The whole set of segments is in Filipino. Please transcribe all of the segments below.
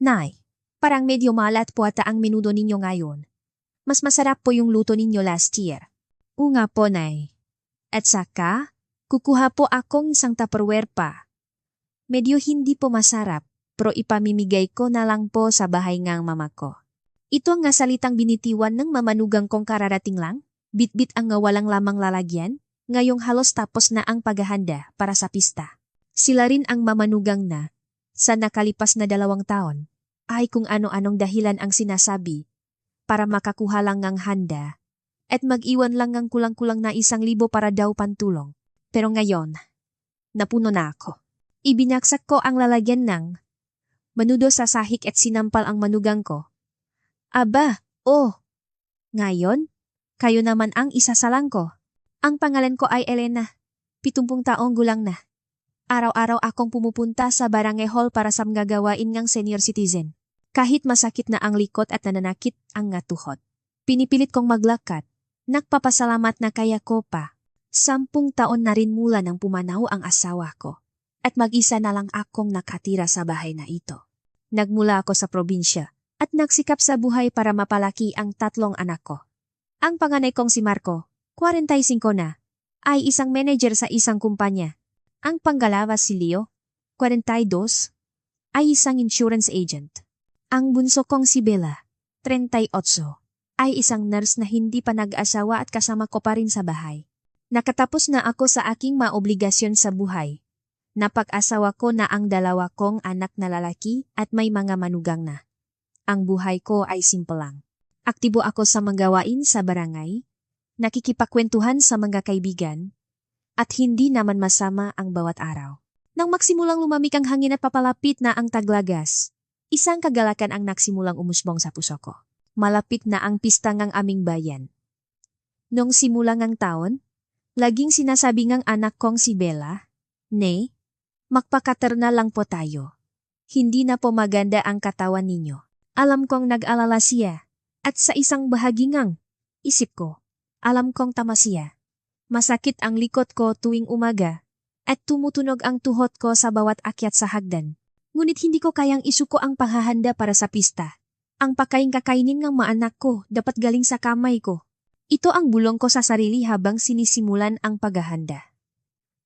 Nay, parang medyo malat po ata ang menudo ninyo ngayon. Mas masarap po yung luto ninyo last year. Oo nga po, Nay. At saka, kukuha po akong isang tupperware pa. Medyo hindi po masarap, pero ipamimigay ko na lang po sa bahay ngang mama ko. Ito ang nga salitang binitiwan ng mamanugang kong kararating lang, bitbit ang nga walang lamang lalagyan, ngayong halos tapos na ang paghahanda para sa pista. Sila rin ang mamanugang na, sa nakalipas na dalawang taon, ay kung ano-anong dahilan ang sinasabi para makakuha lang ng handa at mag-iwan lang ng kulang-kulang na isang libo para daw pantulong. Pero ngayon, napuno na ako. Ibinaksak ko ang lalagyan ng manudo sa sahik at sinampal ang manugang ko. Aba, oh! Ngayon, kayo naman ang isasalang ko. Ang pangalan ko ay Elena. Pitumpung taong gulang na. Araw-araw akong pumupunta sa barangay hall para sa mga gawain ng senior citizen. Kahit masakit na ang likot at nananakit ang ngatuhot. Pinipilit kong maglakad. Nagpapasalamat na kaya ko pa. Sampung taon na rin mula nang pumanaw ang asawa ko. At mag-isa na lang akong nakatira sa bahay na ito. Nagmula ako sa probinsya at nagsikap sa buhay para mapalaki ang tatlong anak ko. Ang panganay kong si Marco, 45 na, ay isang manager sa isang kumpanya. Ang panggalawa si Leo, 42, ay isang insurance agent. Ang bunso kong si Bella, 38, ay isang nurse na hindi pa nag-asawa at kasama ko pa rin sa bahay. Nakatapos na ako sa aking maobligasyon sa buhay. Napag-asawa ko na ang dalawa kong anak na lalaki at may mga manugang na. Ang buhay ko ay simple lang. Aktibo ako sa mga gawain sa barangay, nakikipagkwentuhan sa mga kaibigan, at hindi naman masama ang bawat araw. Nang magsimulang lumamig ang hangin at papalapit na ang taglagas, isang kagalakan ang nagsimulang umusbong sa puso ko. Malapit na ang pista ng aming bayan. Nung simula ng taon, laging sinasabi ng anak kong si Bella, Ne, magpakaterna lang po tayo. Hindi na po maganda ang katawan ninyo. Alam kong nag-alala siya, at sa isang bahagi ngang, isip ko, alam kong tama siya. Masakit ang likot ko tuwing umaga at tumutunog ang tuhot ko sa bawat akyat sa hagdan. Ngunit hindi ko kayang isuko ang paghahanda para sa pista. Ang pakain kakainin ng mga anak ko dapat galing sa kamay ko. Ito ang bulong ko sa sarili habang sinisimulan ang paghahanda.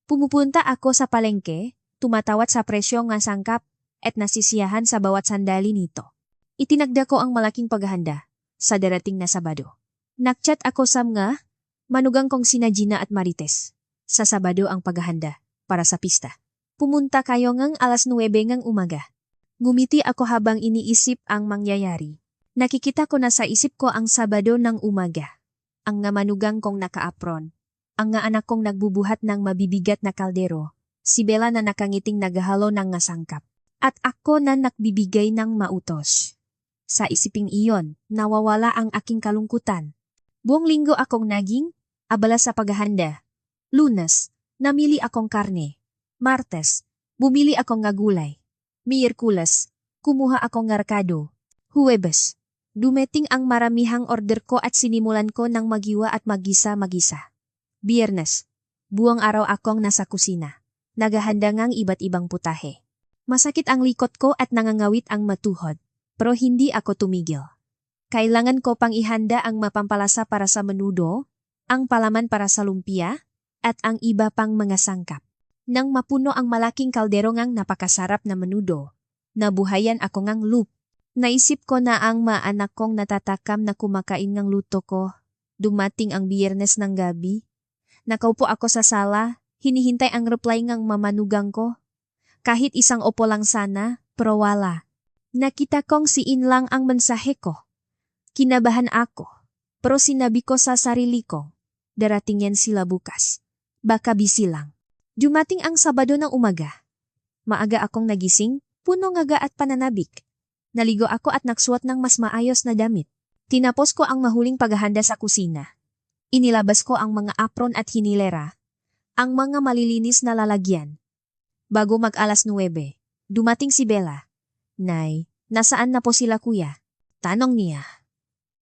Pumupunta ako sa palengke, tumatawat sa presyo ng sangkap at nasisiyahan sa bawat sandali nito. Itinagda ko ang malaking paghahanda sa darating na Sabado. Nagchat ako sa mga manugang kong sina Gina at Marites. Sa Sabado ang paghahanda para sa pista. Pumunta kayo ngang alas 9 ngang umaga. Ngumiti ako habang iniisip ang mangyayari. Nakikita ko na sa isip ko ang Sabado ng umaga. Ang nga manugang kong naka-apron. Ang nga anak kong nagbubuhat ng mabibigat na kaldero. Si Bella na nakangiting naghahalo ng nga sangkap. At ako na nagbibigay ng mautos. Sa isiping iyon, nawawala ang aking kalungkutan. Buong linggo akong naging abala sa paghahanda. Lunes, namili akong karne. Martes, bumili akong nga gulay. Miyerkules, kumuha akong ngarkado. Huwebes, dumeting ang maramihang order ko at sinimulan ko ng magiwa at magisa-magisa. Biyernes, buong araw akong nasa kusina. Naghahanda ngang iba't ibang putahe. Masakit ang likot ko at nangangawit ang matuhod, pero hindi ako tumigil. Kailangan ko pang ihanda ang mapampalasa para sa menudo, ang palaman para sa lumpia, at ang iba pang mga sangkap. Nang mapuno ang malaking kaldero ngang napakasarap na menudo, nabuhayan ako ngang loop. Naisip ko na ang maanak kong natatakam na kumakain ng luto ko. Dumating ang biyernes ng gabi. Nakaupo ako sa sala, hinihintay ang reply ngang mamanugang ko. Kahit isang opo lang sana, pero wala. Nakita kong siin lang ang mensahe ko. Kinabahan ako, pero sinabi ko sa sarili ko, darating yan sila bukas. Baka busy lang. Dumating ang Sabado ng umaga. Maaga akong nagising, puno ngaga at pananabik. Naligo ako at nagsuot ng mas maayos na damit. Tinapos ko ang mahuling paghahanda sa kusina. Inilabas ko ang mga apron at hinilera, ang mga malilinis na lalagyan. Bago mag alas 9, dumating si Bella. Nay, nasaan na po sila kuya? Tanong niya.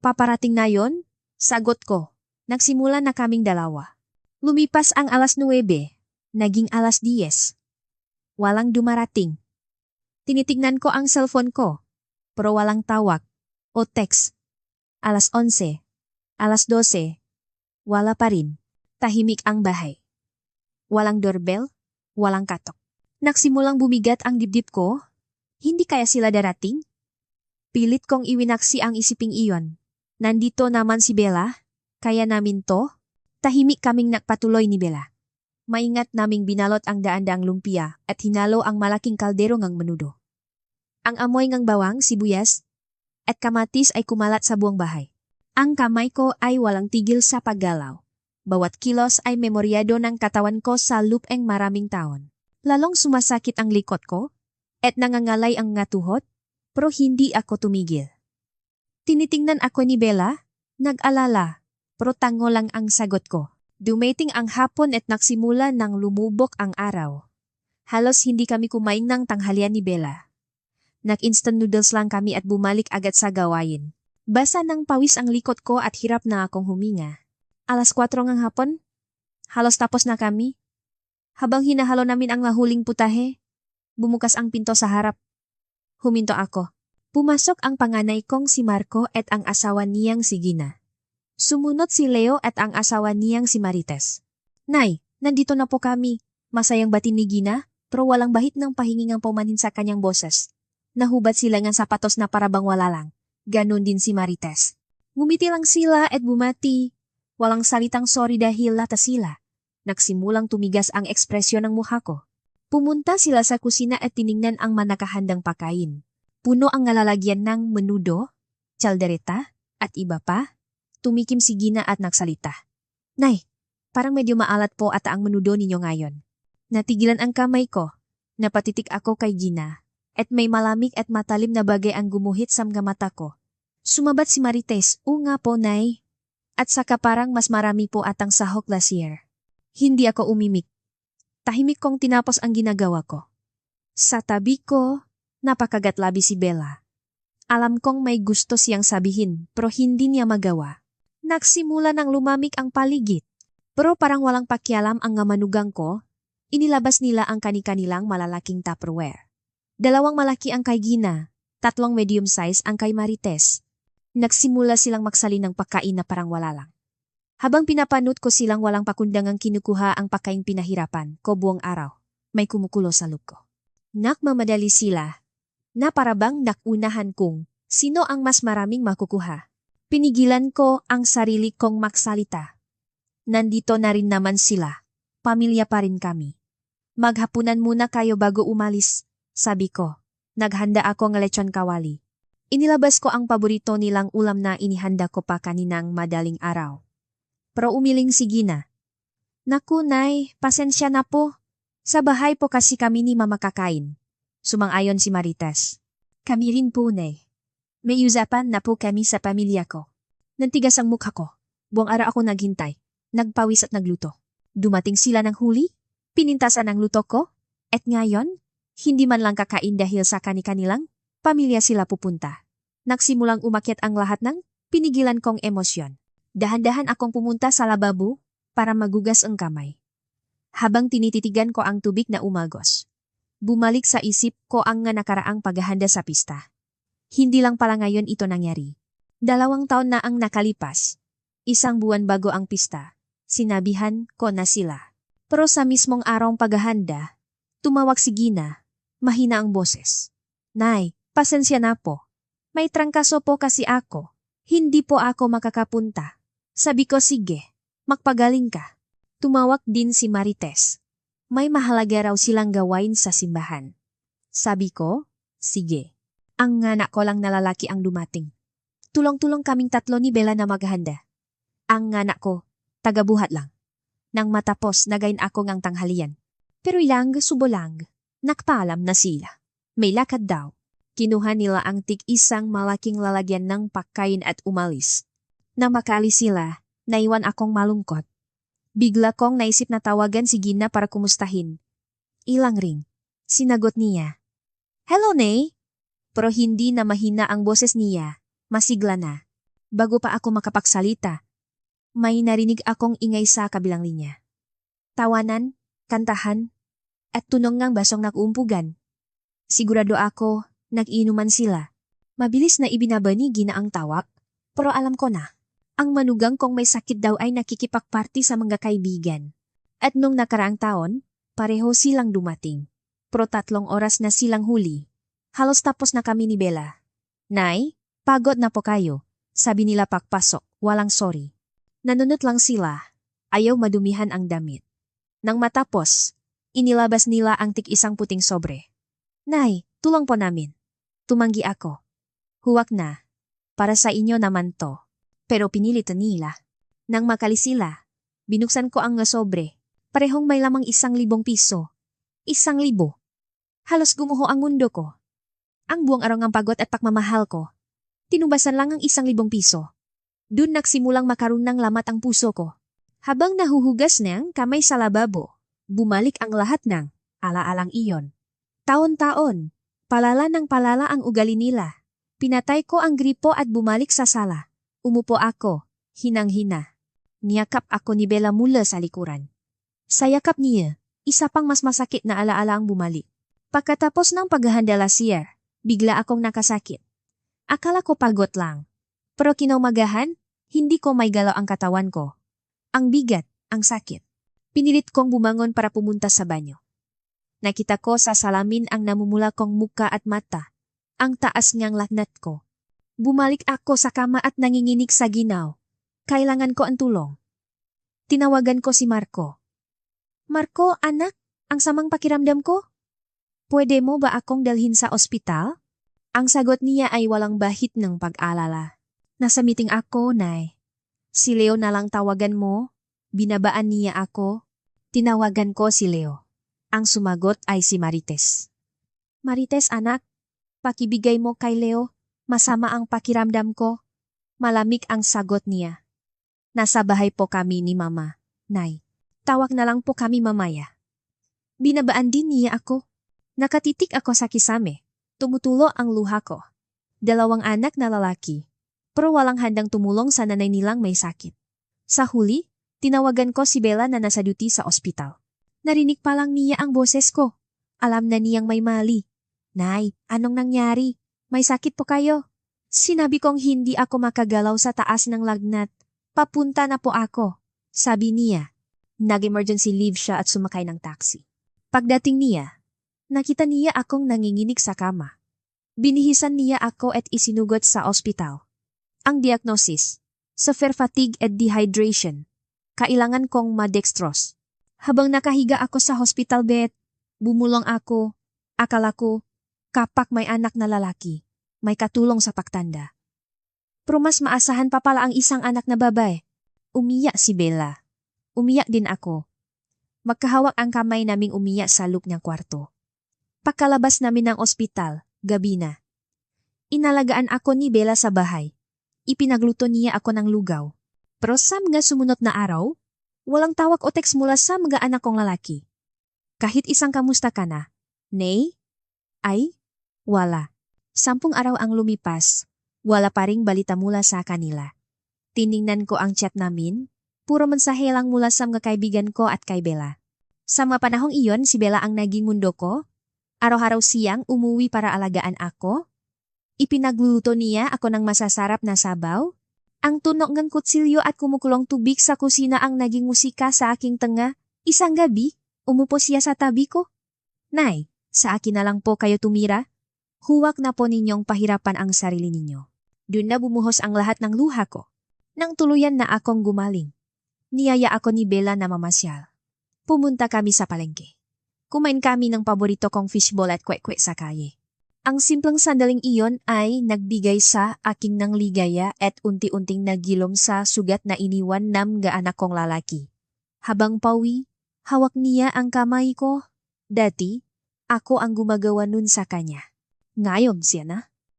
Paparating na yon? Sagot ko. Nagsimula na kaming dalawa. Lumipas ang alas 9. Naging alas 10. Walang dumarating. Tinitignan ko ang cellphone ko. pero walang tawag o text. Alas 11, alas 12, wala pa rin. Tahimik ang bahay. Walang doorbell, walang katok. Nagsimulang bumigat ang dibdib ko. Hindi kaya sila darating? Pilit kong iwinaksi ang isiping iyon. Nandito naman si Bella, kaya namin to. Tahimik kaming nagpatuloy ni Bella. Maingat naming binalot ang daan-daang lumpia at hinalo ang malaking kaldero ngang menudo. Ang amoy ngang bawang, sibuyas, at kamatis ay kumalat sa buong bahay. Ang kamay ko ay walang tigil sa paggalaw. Bawat kilos ay memoryado ng katawan ko sa lupeng maraming taon. Lalong sumasakit ang likot ko at nangangalay ang ngatuhot, pero hindi ako tumigil. Tinitingnan ako ni Bella, nag-alala, pero tango lang ang sagot ko. Dumating ang hapon at nagsimula nang lumubok ang araw. Halos hindi kami kumain ng tanghalian ni Bella. Nag-instant noodles lang kami at bumalik agad sa gawain. Basa ng pawis ang likot ko at hirap na akong huminga. Alas 4 ng hapon, halos tapos na kami. Habang hinahalo namin ang nahuling putahe, bumukas ang pinto sa harap. Huminto ako. Pumasok ang panganay kong si Marco at ang asawa niyang si Gina. Sumunod si Leo at ang asawa niyang si Marites. Nay, nandito na po kami. Masayang batin ni Gina, pero walang bahit ng pahingingang pumanhin sa kanyang boses. Nahubad sila ng sapatos na parabang wala lang. Ganon din si Marites. Ngumiti lang sila at bumati. Walang salitang sorry dahil lata sila. Nagsimulang tumigas ang ekspresyon ng mukha ko. Pumunta sila sa kusina at tiningnan ang manakahandang pakain. Puno ang nalalagyan ng menudo, tsaldereta, at iba pa. Tumikim si Gina at nagsalita. Nay, parang medyo maalat po ata ang menudo ninyo ngayon. Natigilan ang kamay ko. Napatitik ako kay Gina. At may malamig at matalim na bagay ang gumuhit sa mga mata ko. Sumabat si Marites, o nga po, Nay. At saka parang mas marami po atang sahok last year. Hindi ako umimik. Tahimik kong tinapos ang ginagawa ko. Sa tabi ko, napakagatlabi si Bella. Alam kong may gusto siyang sabihin, pero hindi niya magawa. Nagsimula ng lumamig ang paligid. Pero parang walang pakialam ang ngamanugang ko, inilabas nila ang kani-kanilang malalaking Tupperware. Dalawang malaki ang kay Gina, tatlong medium size ang kay Marites. Nagsimula silang magsali ng pagkain na parang wala lang. Habang pinapanood ko silang walang pakundangang kinukuha ang pagkain pinahirapan ko buong araw, may kumukulo sa loob ko. Nakmamadali sila, na parabang nakunahan kong sino ang mas maraming makukuha. Pinigilan ko ang sarili kong maksalita. Nandito na rin naman sila, pamilya pa rin kami. Maghapunan muna kayo bago umalis, sabi ko. Naghanda ako ng lechon kawali. Inilabas ko ang paborito nilang ulam na inihanda ko pa kaninang madaling araw. Pero umiling si Gina. Naku, Nay, pasensya na po. Sa bahay po kasi kami ni Mama kakain. Sumang-ayon si Maritas. Kami rin po, Nay. May usapan na po kami sa pamilya ko. Nantigas ang mukha ko. Buong araw ako naghintay. Nagpawis at nagluto. Dumating sila ng huli. Pinintasan ang luto ko. At ngayon, hindi man lang kakain dahil sa kani-kanilang pamilya sila pupunta. Nagsimulang umakyat ang lahat ng pinigilan kong emosyon. Dahan-dahan akong pumunta sa lababo para magugas ang kamay. Habang tinititigan ko ang tubig na umagos. Bumalik sa isip ko ang nga nakaraang paghahanda sa pista. Hindi lang pala ngayon ito nangyari. Dalawang taon na ang nakalipas. Isang buwan bago ang pista. Sinabihan ko na sila. Pero sa mismong araw paghahanda, tumawag si Gina. Mahina ang boses. Nay, pasensya na po. May trangkaso po kasi ako. Hindi po ako makakapunta. Sabi ko sige, magpagaling ka. Tumawag din si Marites. May mahalaga raw silang gawain sa simbahan. Sabi ko, sige. Ang nganak ko lang na lalaki ang dumating. Tulong-tulong kaming tatlo ni Bella na maghanda. Ang nganak ko, tagabuhat lang. Nang matapos, nagayin ako ngang tanghalian. Pero ilang subolang, nakpaalam na sila. May lakad daw. Kinuha nila ang tig-isang malaking lalagyan ng pagkain at umalis. Na makali sila, naiwan akong malungkot. Bigla kong naisip na tawagan si Gina para kumustahin. Ilang ring. Sinagot niya. Hello, Nay. Pero hindi na mahina ang boses niya. Masigla na. Bago pa ako makapagsalita, may narinig akong ingay sa kabilang linya. Tawanan, kantahan, at tunong ngang basong nakuumpugan. Sigurado ako, nag-inuman sila. Mabilis na ibinabani gina ang tawak, pero alam ko na. Ang manugang kong may sakit daw ay nakikipagparty sa mga kaibigan. At nung nakaraang taon, pareho silang dumating. Pero tatlong oras na silang huli. Halos tapos na kami ni Bella. Nay, pagod na po kayo. Sabi nila pagpasok, walang sorry. Nanunot lang sila. Ayaw madumihan ang damit. Nang matapos, inilabas nila ang tik-isang puting sobre. Nay, tulong po namin. Tumanggi ako. Huwag na. Para sa inyo naman to. Pero pinilit nila. Nang makali sila, binuksan ko ang sobre. Parehong may lamang isang libong piso. Isang libo. Halos gumuho ang mundo ko. Ang buong araw ng pagod at pagmamahal ko. Tinubasan lang ang isang libong piso. Doon nagsimulang makaroon ng lamat ang puso ko. Habang nahuhugas ng kamay sa lababo, bumalik ang lahat ng alaalang iyon. Taon-taon, palala ng palala ang ugali nila. Pinatay ko ang gripo at bumalik sa sala. Umupo ako, hinang-hina. Niyakap ako ni Bella mula sa likuran. Sa yakap niya, isa pang mas masakit na alaala ang bumalik. Pagkatapos ng paghahanda last year, bigla akong nakasakit. Akala ko pagod lang. Pero kinaumagahan, hindi ko may galaw ang katawan ko. Ang bigat, ang sakit. Pinilit kong bumangon para pumunta sa banyo. Nakita ko sa salamin ang namumula kong muka at mata. Ang taas niyang lagnat ko. Bumalik ako sa kama at nanginginig sa ginaw. Kailangan ko ang tulong. Tinawagan ko si Marco. Marco, anak, ang samang pakiramdam ko? Pwede mo ba akong dalhin sa ospital? Ang sagot niya ay walang bahit ng pag-alala. Nasa meeting ako, Nay. Si Leo na lang tawagan mo. Binabaan niya ako. Tinawagan ko si Leo. Ang sumagot ay si Marites. Marites, anak. Pakibigay mo kay Leo. Masama ang pakiramdam ko. Malamig ang sagot niya. Nasa bahay po kami ni Mama. Nay, tawag na lang po kami mamaya. Binabaan din niya ako. Nakatitik ako sa kisame. Tumutulo ang luha ko. Dalawang anak na lalaki. Pero walang handang tumulong sa nanay nilang may sakit. Sa huli, tinawagan ko si Bella na nasa duty sa ospital. Narinig pa lang niya ang boses ko. Alam na niyang may mali. Nay, anong nangyari? May sakit po kayo. Sinabi kong hindi ako makagalaw sa taas ng lagnat. Papunta na po ako. Sabi niya. Nag-emergency leave siya at sumakay ng taxi. Pagdating niya, nakita niya akong nanginginig sa kama. Binihisan niya ako at isinugot sa ospital. Ang diagnosis, severe fatigue and dehydration. Kailangan kong madextrose. Habang nakahiga ako sa hospital bed, bumulong ako. Akala ko, kapak may anak na lalaki, may katulong sa pagtanda. Pero mas maasahan pa pala ang isang anak na babae. Umiyak si Bella. Umiyak din ako. Magkahawak ang kamay naming umiyak sa loop niyang kwarto. Pagkalabas namin ng ospital, gabi na. Inalagaan ako ni Bella sa bahay. Ipinagluto niya ako ng lugaw. Pero sa mga sumunod na araw, walang tawag o text mula sa mga anak kong lalaki. Kahit isang kamusta ka na, nay, ay, wala. Sampung araw ang lumipas, wala pa ring balita mula sa kanila. Tiningnan ko ang chat namin, puro mensahe lang mula sa mga kaibigan ko at kay Bella. Sa mga panahong iyon, si Bella ang naging mundo ko. Araw-araw siyang umuwi para alagaan ako. Ipinagluluto niya ako ng masasarap na sabaw. Ang tunok ng kutsilyo at kumukulong tubig sa kusina ang naging musika sa aking tenga. Isang gabi, umupo siya sa tabi ko. Nay, sa akin na lang po kayo tumira. Huwag na po ninyong pahirapan ang sarili ninyo. Doon na bumuhos ang lahat ng luha ko. Nang tuluyan na akong gumaling. Niyaya ako ni Bella na mamasyal. Pumunta kami sa palengke. Kumain kami ng paborito kong fishball at kwek-kwek sa kaye. Ang simpleng sandaling iyon ay nagbigay sa aking ng ligaya at unti-unting nagilom sa sugat na iniwan ng gaanak kong lalaki. Habang pawi, hawak niya ang kamay ko. Dati, ako ang gumagawa nun sa kanya. Ngayon siya na.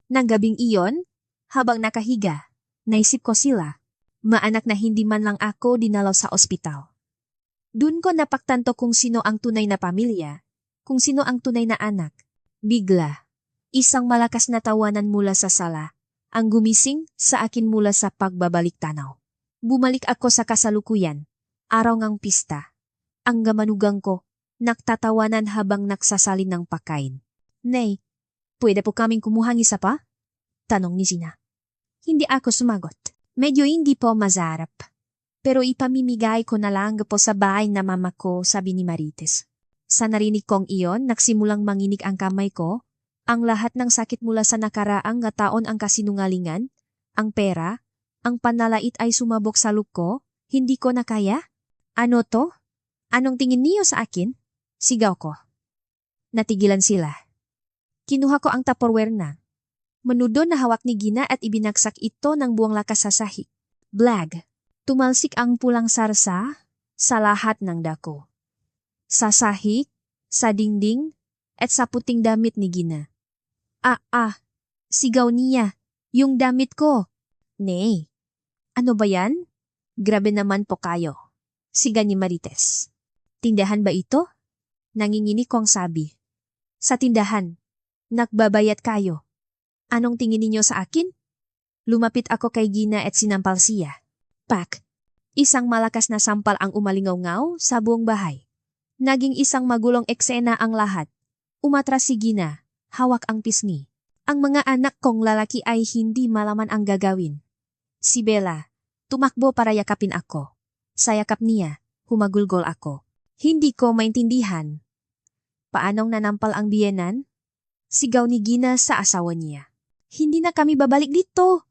Nang gabing iyon, habang nakahiga, naisip ko sila. Maanak na hindi man lang ako dinalaw sa ospital. Doon ko napaktanto kung sino ang tunay na pamilya, kung sino ang tunay na anak. Bigla, isang malakas na tawanan mula sa sala, ang gumising sa akin mula sa pagbabalik tanaw. Bumalik ako sa kasalukuyan, araw ngang pista. Ang gamanugang ko, naktatawanan habang nagsasalin ng pakain. Nay, pwede po kaming kumuhang isa pa? Tanong ni Gina. Hindi ako sumagot. Medyo hindi po mazarap. Pero ipamimigay ko na lang po sa bahay na mama ko, sabi ni Marites. Sa narinig kong iyon, nagsimulang manginig ang kamay ko. Ang lahat ng sakit mula sa nakaraang nga taon ang kasinungalingan, ang pera, ang panalait ay sumabok sa loob ko, hindi ko na kaya. Ano to? Anong tingin niyo sa akin? Sigaw ko. Natigilan sila. Kinuha ko ang tupperware na. Menudo na hawak ni Gina at ibinagsak ito ng buwang lakas sa sahig. Blag. Tumalsik ang pulang sarsa sa lahat ng dako. Sa sahig, sa dingding, at sa puting damit ni Gina. Ah, ah, sigaw niya. Yung damit ko. Nay. Ano ba yan? Grabe naman po kayo. Siga ni Marites. Tindahan ba ito? Nanginginig kong sabi. Sa tindahan. Nagbabayat kayo. Anong tingin ninyo sa akin? Lumapit ako kay Gina at sinampal siya. Pak. Isang malakas na sampal ang umalingaw-ngaw sa buong bahay. Naging isang magulong eksena ang lahat. Umatras si Gina, hawak ang pisngi. Ang mga anak kong lalaki ay hindi malaman ang gagawin. Si Bella, tumakbo para yakapin ako. Sa yakap niya, humagulgol ako. Hindi ko maintindihan. Paanong nanampal ang biyenan? Sigaw ni Gina sa asawa niya. Hindi na kami babalik dito.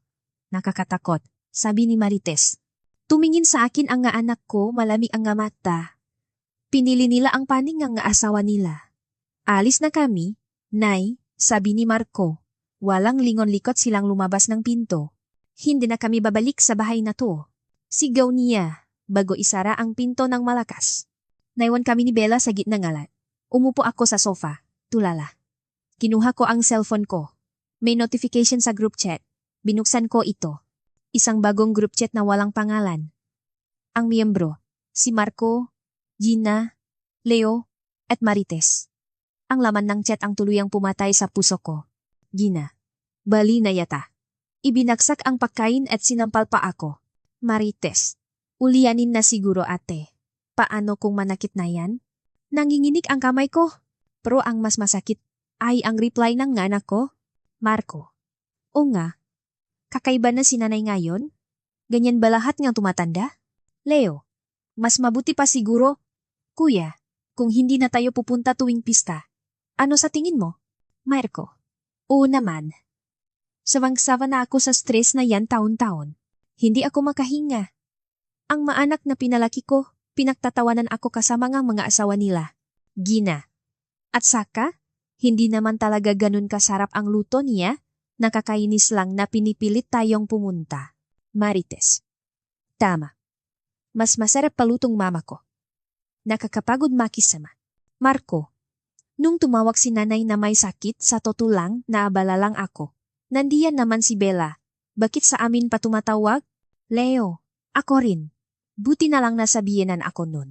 Nakakatakot, sabi ni Marites. Tumingin sa akin ang nga anak ko, malamig ang nga mata. Pinili nila ang paning nga asawa nila. Alis na kami, Nay, sabi ni Marco. Walang lingon-likot silang lumabas ng pinto. Hindi na kami babalik sa bahay na to. Sigaw niya, bago isara ang pinto ng malakas. Naiwan kami ni Bella sa gitna ngalat. Umupo ako sa sofa, tulala. Kinuha ko ang cellphone ko. May notification sa group chat. Binuksan ko ito. Isang bagong group chat na walang pangalan. Ang miyembro, si Marco, Gina, Leo, at Marites. Ang laman ng chat ang tuluyang pumatay sa puso ko. Gina, bali na yata. Ibinagsak ang pagkain at sinampal pa ako. Marites, ulianin na siguro ate. Paano kung manakit na yan? Nanginginig ang kamay ko. Pero ang mas masakit ay ang reply ng anak ko. Marco. O nga, kakaiba na si nanay ngayon? Ganyan ba lahat ng tumatanda? Leo, mas mabuti pa siguro. Kuya, kung hindi na tayo pupunta tuwing pista, ano sa tingin mo? Marco, oo naman. Sawang-sawa na ako sa stress na yan taon-taon. Hindi ako makahinga. Ang maanak na pinalaki ko, pinagtatawanan ako kasama ng mga asawa nila. Gina. At saka, hindi naman talaga ganun kasarap ang luto niya, nakakainis lang na pinipilit tayong pumunta. Marites. Tama. Mas masarap palutong mama ko. Nakakapagod makisama. Marco. Nung tumawag si nanay na may sakit, sa totoo lang, naabala lang ako. Nandiyan naman si Bella. Bakit sa amin pa tumatawag? Leo, ako rin. Buti na lang nasabihinan ako nun.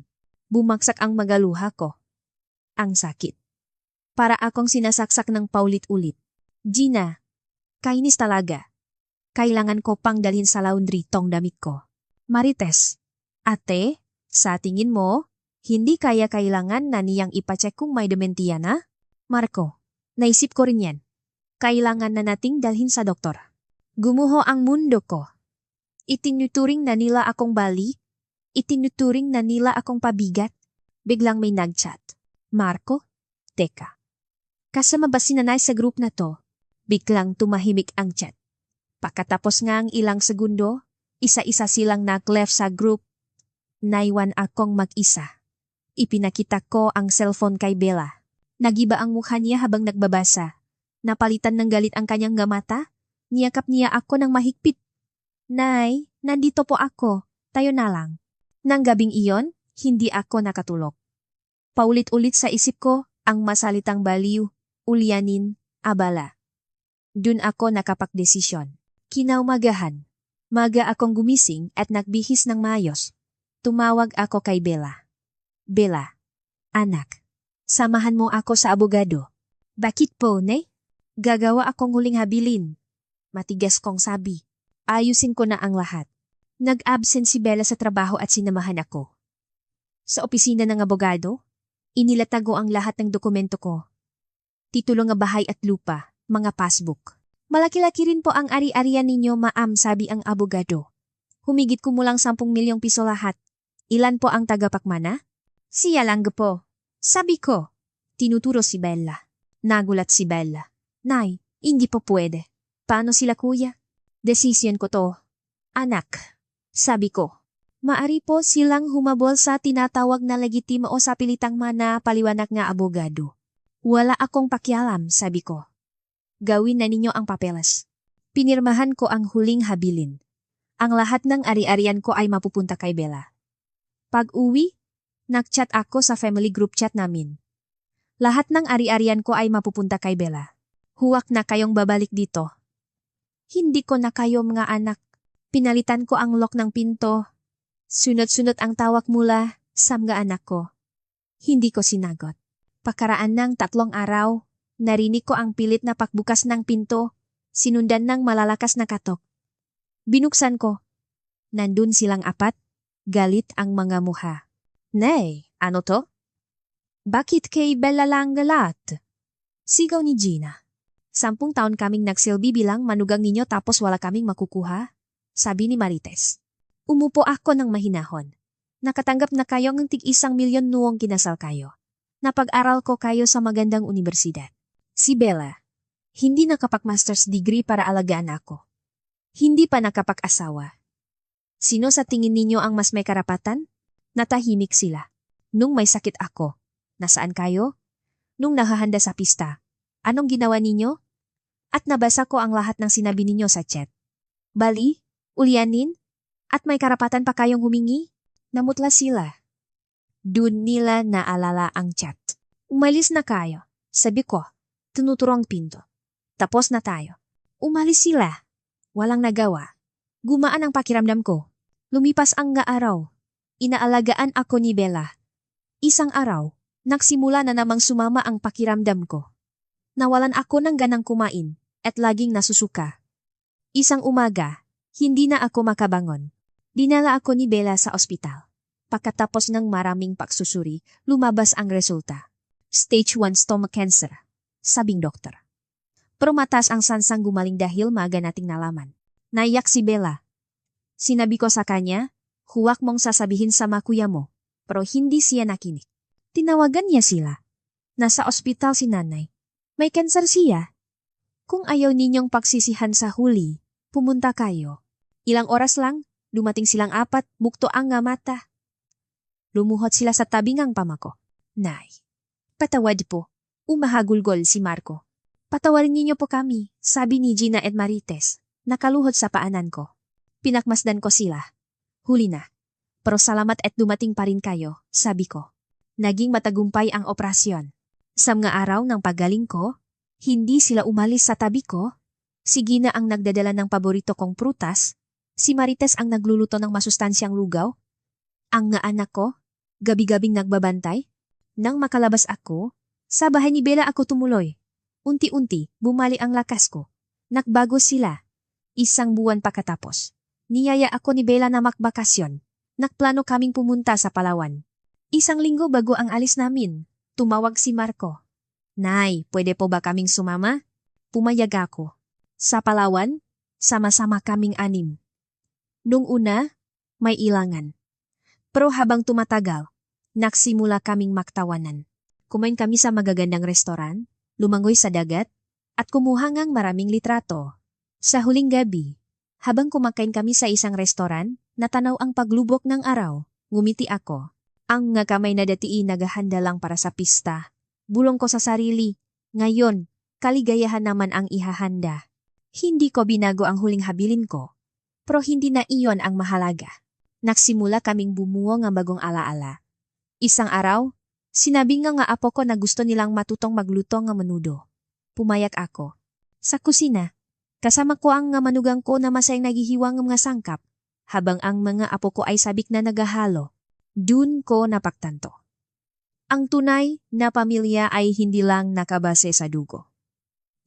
Bumagsak ang magaluha ko. Ang sakit. Para akong sinasaksak ng paulit-ulit. Gina, kainis talaga. Kailangan ko pang dalhin sa laundry tong damit ko. Marites, ate, sa tingin mo, hindi kaya kailangan na niyang ipacheck kung may dementiya na? Marco, naisip ko rin yan. Kailangan na nating dalhin sa doktor. Gumuho ang mundo ko. Itinuturing na nila akong bali. Itinuturing na nila akong pabigat. Biglang may nagchat. Marco, teka. Kasama ba si nanay sa group na to? Biglang tumahimik ang chat. Pakatapos nga ang ilang segundo, isa-isa silang nag-left sa group. Naiwan akong mag-isa. Ipinakita ko ang cellphone kay Bella. Nagiba ang mukha niya habang nagbabasa. Napalitan ng galit ang kanyang gamata. Niyakap niya ako ng mahigpit. Nay, nandito po ako. Tayo na lang. Nang gabing iyon, hindi ako nakatulog. Paulit-ulit sa isip ko ang masalitang baliw, ulyanin, abala. Dun ako nakapagdesisyon. Kinaumagahan. Maga akong gumising at nagbihis ng mayos. Tumawag ako kay Bella. Bella, anak, samahan mo ako sa abogado. Bakit po, ne? Gagawa akong huling habilin. Matigas kong sabi. Ayusin ko na ang lahat. Nag-absent si Bella sa trabaho at sinamahan ako. Sa opisina ng abogado, inilatago ang lahat ng dokumento ko. Titulo nga bahay at lupa, mga passbook. Malaki-laki rin po ang ari-arian ninyo, maam, sabi ang abogado. Humigit kumulang 10 milyong piso lahat. Ilan po ang tagapakmana? Siya lang po. Sabi ko. Tinuturo si Bella. Nagulat si Bella. Nay, hindi po pwede. Paano sila kuya? Desisyon ko to. Anak. Sabi ko. Maari po silang humabol sa tinatawag na legitimo o sa pilitang mana paliwanag nga abogado. Wala akong pakialam, sabi ko. Gawin na ninyo ang papeles. Pinirmahan ko ang huling habilin. Ang lahat ng ari-arian ko ay mapupunta kay Bella. Pag uwi, nagchat ako sa family group chat namin. Lahat ng ari-arian ko ay mapupunta kay Bella. Huwak na kayong babalik dito. Hindi ko na kayo mga anak. Pinalitan ko ang lock ng pinto. Sunod-sunod ang tawag mula sa mga anak ko. Hindi ko sinagot. Pakaraan ng tatlong araw, narinig ko ang pilit na pagbukas ng pinto, sinundan ng malalakas na katok. Binuksan ko. Nandun silang apat, galit ang mga muha. Nay, ano to? Bakit kay Bella lang galat? Sigaw ni Gina. Sampung taon kaming nagsilbi bilang manugang ninyo tapos wala kaming makukuha, sabi ni Marites. Umupo ako ng mahinahon. Nakatanggap na kayo ng tig isang milyon noong kinasal kayo. Napag-aral ko kayo sa magandang universidad. Si Bella, hindi nakapag-master's degree para alagaan ako. Hindi pa nakapag-asawa. Sino sa tingin ninyo ang mas may karapatan? Natahimik sila. Nung may sakit ako, nasaan kayo? Nung nahahanda sa pista, anong ginawa ninyo? At nabasa ko ang lahat ng sinabi ninyo sa chat. Bali, ulyanin, at may karapatan pa kayong humingi? Namutla sila. Doon nila naalala ang chat. Umalis na kayo. Sabi ko, tinuturo ang pinto. Tapos na tayo. Umalis sila. Walang nagawa. Gumaan ang pakiramdam ko. Lumipas ang nga araw. Inaalagaan ako ni Bella. Isang araw, nagsimula na namang sumama ang pakiramdam ko. Nawalan ako ng ganang kumain at laging nasusuka. Isang umaga, hindi na ako makabangon. Dinala ako ni Bella sa ospital. Pagkatapos ng maraming pagsusuri, lumabas ang resulta. Stage 1 stomach cancer, sabing doktor. Pero ang sansang gumaling dahil maaga nating nalaman. Naiyak si Bella. Sinabi ko sa kanya, huwag mong sasabihin sa makuya mo, pero hindi siya nakinig. Tinawagan niya sila. Nasa ospital si nanay. May cancer siya. Kung ayaw ninyong pagsisihan sa huli, pumunta kayo. Ilang oras lang, dumating silang apat, bukto ang nga mata. Lumuhot sila sa tabingang pamako. Nay, patawad po. Umahagulgol si Marco. Patawarin ninyo po kami, sabi ni Gina at Marites. Nakaluhod sa paanan ko. Pinakmasdan ko sila. Huli na. Pero salamat at dumating pa rin kayo, sabi ko. Naging matagumpay ang operasyon. Sa mga araw ng pagaling ko, hindi sila umalis sa tabi ko. Si Gina ang nagdadala ng paborito kong prutas. Si Marites ang nagluluto ng masustansyang lugaw. Ang nga anak ko, gabi-gabing nagbabantay. Nang makalabas ako, sa bahay ni Bella ako tumuloy. Unti-unti, bumali ang lakas ko. Nagbago sila. Isang buwan pagkatapos. Niyaya ako ni Bella na makbakasyon. Nakplano kaming pumunta sa Palawan. Isang linggo bago ang alis namin, tumawag si Marco. Nay, pwede po ba kaming sumama? Pumayag ako. Sa Palawan, sama-sama kaming anim. Nung una, may ilangan. Pero habang tumatagal, nagsimula kaming maktawanan. Kumain kami sa magagandang restoran, lumangoy sa dagat, at kumuha ngang maraming litrato. Sa huling gabi, habang kumakain kami sa isang restoran, natanaw ang paglubok ng araw. Ngumiti ako. Ang nga kamay na dati naghahanda lang para sa pista. Bulong ko sa sarili. Ngayon, kaligayahan naman ang ihahanda. Hindi ko binago ang huling habilin ko. Pero hindi na iyon ang mahalaga. Nagsimula kaming bumuo ng bagong alaala. Isang araw, sinabi nga nga apo ko na gusto nilang matutong magluto ng menudo. Pumayag ako. Sa kusina, kasama ko ang nga manugang ko na masayang naghihiwang ng mga sangkap, habang ang mga apo ko ay sabik na nagahalo. Dun ko napagtanto. Ang tunay na pamilya ay hindi lang nakabase sa dugo.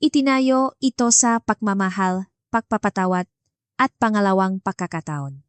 Itinayo ito sa pagmamahal, pagpapatawad, at pangalawang pagkakataon.